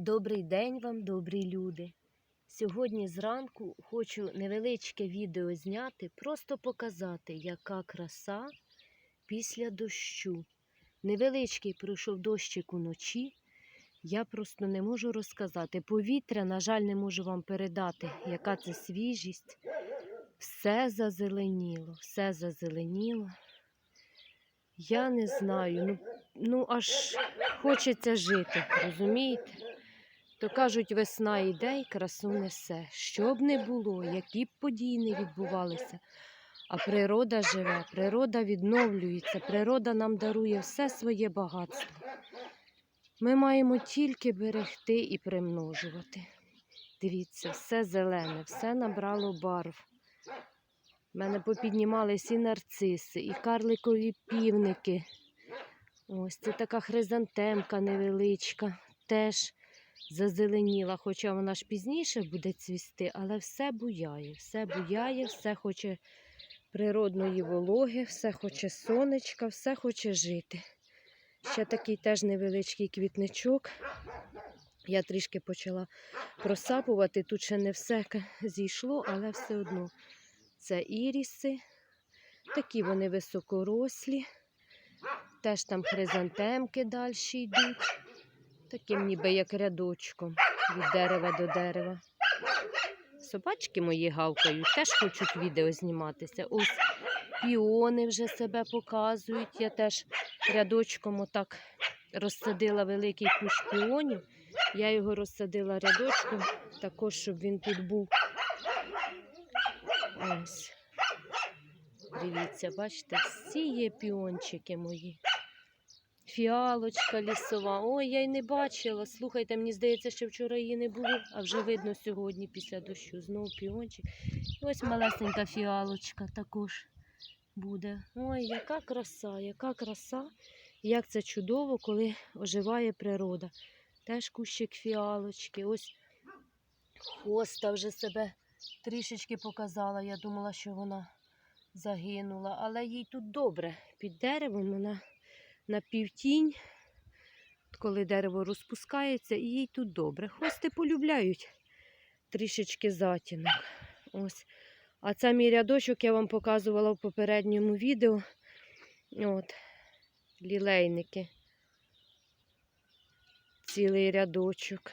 Добрий день вам, добрі люди. Сьогодні зранку хочу невеличке відео зняти, просто показати, яка краса після дощу. Невеличкий пройшов дощик уночі. Я просто не можу розказати. Повітря, на жаль, не можу вам передати, яка це свіжість. Все зазеленіло, все зазеленіло. Я не знаю, ну, ну аж хочеться жити, розумієте? То кажуть, весна йде і красу несе. Що б не було, які б події не відбувалися. А природа живе, природа відновлюється, природа нам дарує все своє багатство. Ми маємо тільки берегти і примножувати. Дивіться, все зелене, все набрало барв. У мене попіднімались і нарциси, і карликові півники. Ось це така хризантемка невеличка, теж зазеленіла, хоча вона ж пізніше буде цвісти, але все буяє, все буяє, все хоче природної вологи, все хоче сонечка, все хоче жити. Ще такий теж невеличкий квітничок. Я трішки почала просапувати. Тут ще не все зійшло, але все одно. Це іріси. Такі вони високорослі. Теж там хризантемки далі йдуть. Таким ніби як рядочком від дерева до дерева. Собачки мої гавкають, теж хочуть відео зніматися. Ось піони вже себе показують. Я теж рядочком отак розсадила великий кущ піонів. Я його розсадила рядочком, також, щоб він тут був. Ось. Дивіться, бачите, всі є піончики мої. Фіалочка лісова. Ой, я й не бачила. Слухайте, мені здається, що вчора її не було, а вже видно сьогодні після дощу. Знову піончик. І ось малесенька фіалочка також буде. Ой, яка краса, яка краса. Як це чудово, коли оживає природа. Теж кущик фіалочки. Ось хоста вже себе трішечки показала. Я думала, що вона загинула, але їй тут добре. Під деревом вона на півтінь, коли дерево розпускається, і їй тут добре. Хвости полюбляють трішечки затінок. Ось. А це мій рядочок я вам показувала в попередньому відео. От, лілейники. Цілий рядочок.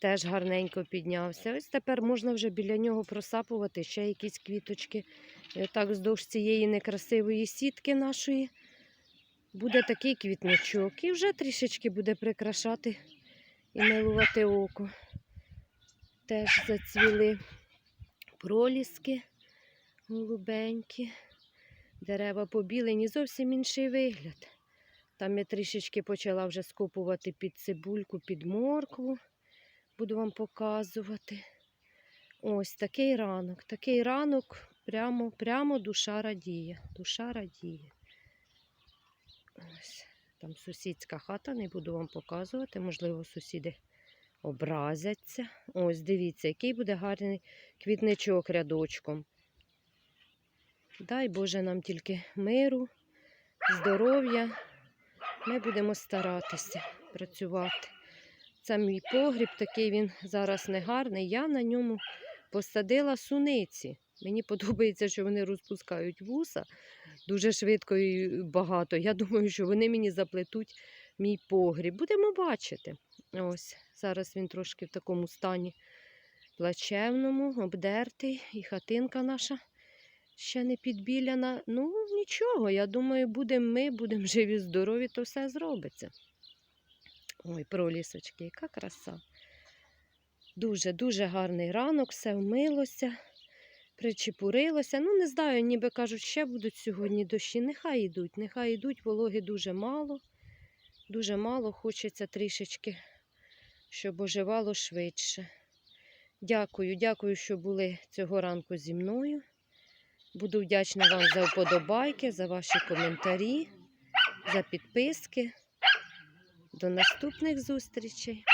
Теж гарненько піднявся. Ось тепер можна вже біля нього просапувати ще якісь квіточки. І отак вздовж цієї некрасивої сітки нашої буде такий квітничок. І вже трішечки буде прикрашати і милувати око. Теж зацвіли проліски голубенькі, дерева побілені, зовсім інший вигляд. Там я трішечки почала вже скопувати під цибульку, під моркву. Буду вам показувати. Ось такий ранок. Такий ранок прямо, прямо душа радіє. Душа радіє. Там сусідська хата, не буду вам показувати. Можливо, сусіди образяться. Ось, дивіться, який буде гарний квітничок рядочком. Дай Боже нам тільки миру, здоров'я. Ми будемо старатися працювати. Це мій погріб, такий він зараз негарний. Я на ньому посадила суниці. Мені подобається, що вони розпускають вуса дуже швидко і багато. Я думаю, що вони мені заплетуть мій погріб. Будемо бачити. Ось зараз він трошки в такому стані плачевному, обдертий, і хатинка наша ще не підбіляна. Ну, нічого, я думаю, будемо ми, будемо живі, здорові, то все зробиться. Ой, пролісочки, яка краса. Дуже-дуже гарний ранок, все вмилося, причепурилося. Ну, не знаю, ніби кажуть, ще будуть сьогодні дощі. Нехай йдуть, нехай йдуть, вологи дуже мало. Дуже мало, хочеться трішечки, щоб оживало швидше. Дякую, дякую, що були цього ранку зі мною. Буду вдячна вам за вподобайки, за ваші коментарі, за підписки. До наступних зустрічей.